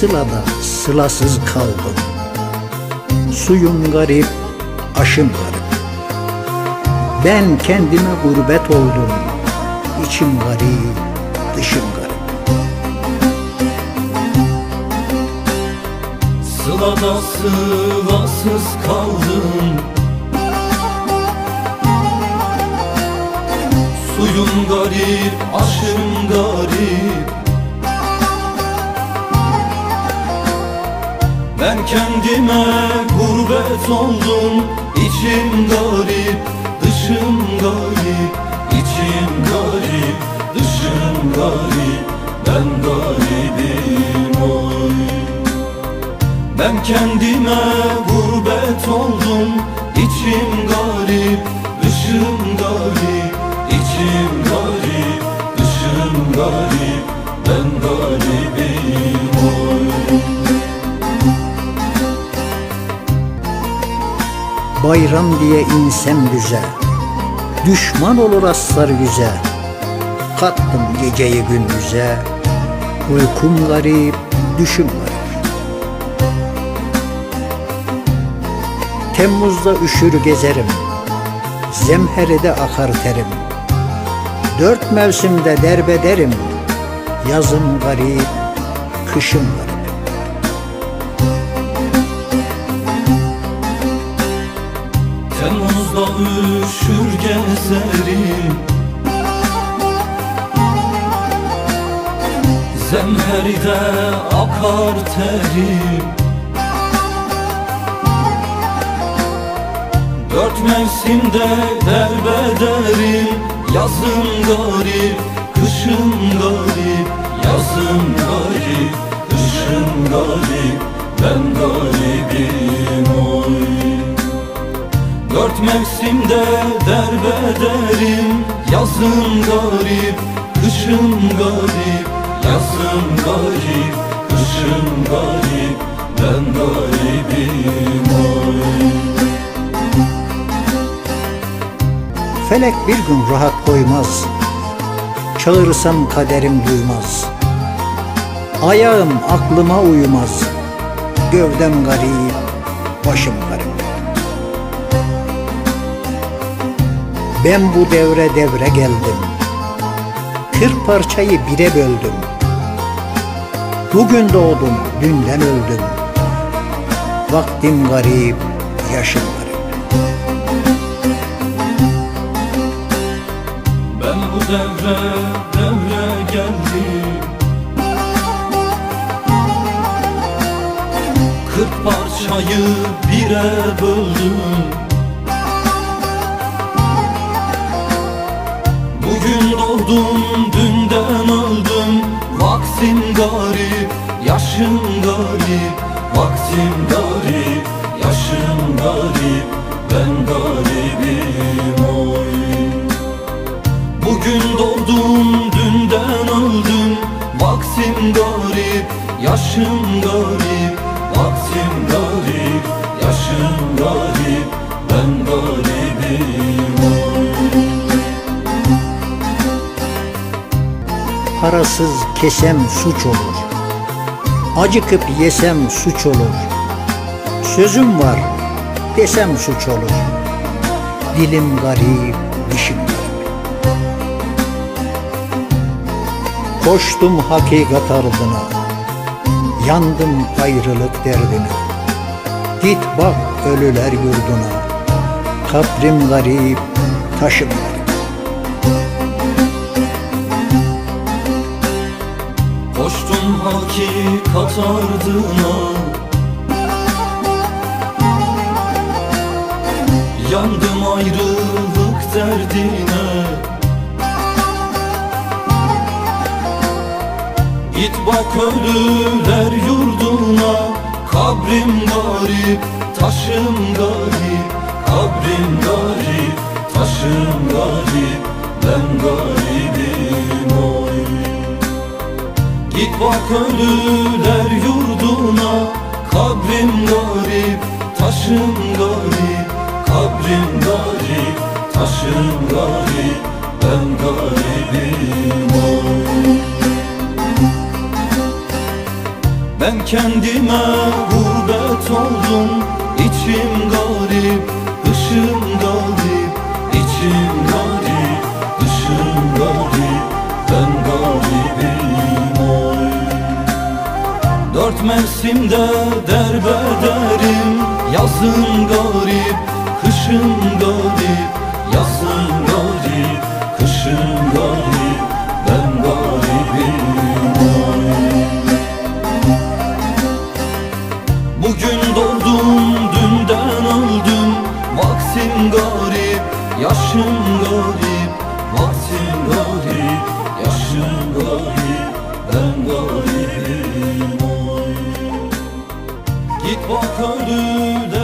Sılada sılasız kaldım. Suyum garip, aşım garip. Ben kendime gurbet oldum. İçim garip, dışım garip. Sılada sılasız kaldım. Suyum garip, aşım garip Ben kendime gurbet oldum İçim Bayram diye insem düze Düşman olur aslar yüze Kattım geceyi gündüze. Uykum garip, düşüm garip. Temmuzda üşür gezerim. Zemheride akar terim. Dört mevsimde derbederim. Yazım garip, kışım garip Temmuzda üşür gezerim Zemheride akar terim. Dört mevsimde derbederim. Yazım garip, kışım garip. Yazım garip, kışım garip. Ben garibim oy Dört mevsimde derbederim Yazım garip, kışım garip. Yazım garip, kışım garip. Ben garibim oy. Felek bir gün rahat koymaz. Çağırsam kaderim duymaz. Ayağım aklıma uymaz. Gövdem garip, başım garip Ben bu devre devre geldim. Kırk parçayı bire böldüm. Bugün doğdum, dünden öldüm. Vaktim garip, yaşım garip. Ben bu devre devre geldim. Kırk parçayı bire böldüm Bugün doğdum dünden öldüm Vaktim garip yaşım garip. Vaktim garip yaşım garip. Ben garibim oy. Bugün doğdum, dünden öldüm Vaktim garip, yaşım garip. Vaktim garip, yaşım garip Parasız kesem suç olur. Acıkıp yesem suç olur. Sözüm var desem suç olur. Dilim garip, dişim garip. Koştum hakikat ardına. Yandım ayrılık derdine. Git bak ölüler yurduna. Kabrim garip, taşım garip Koştum hakikat ardına Yandım ayrılık derdine. Git bak ölüler yurduna. Kabrim garip, taşım garip Kabrim garip, Ölüler yurduna. Kabrim garip, taşım garip. Kabrim garip, taşım garip. Ben garibim oy. Ben kendime gurbet oldum. İçim garip, Mevsimde derbederim. Yazın garip, kışın garip. Yazın garip, kışın garip. Ben garibim. Bugün doğdum, dünden öldüm. Vaksim garip, yaşım garip. Vaksim garip, yaşım garip. Ben garibim Git bak ölüde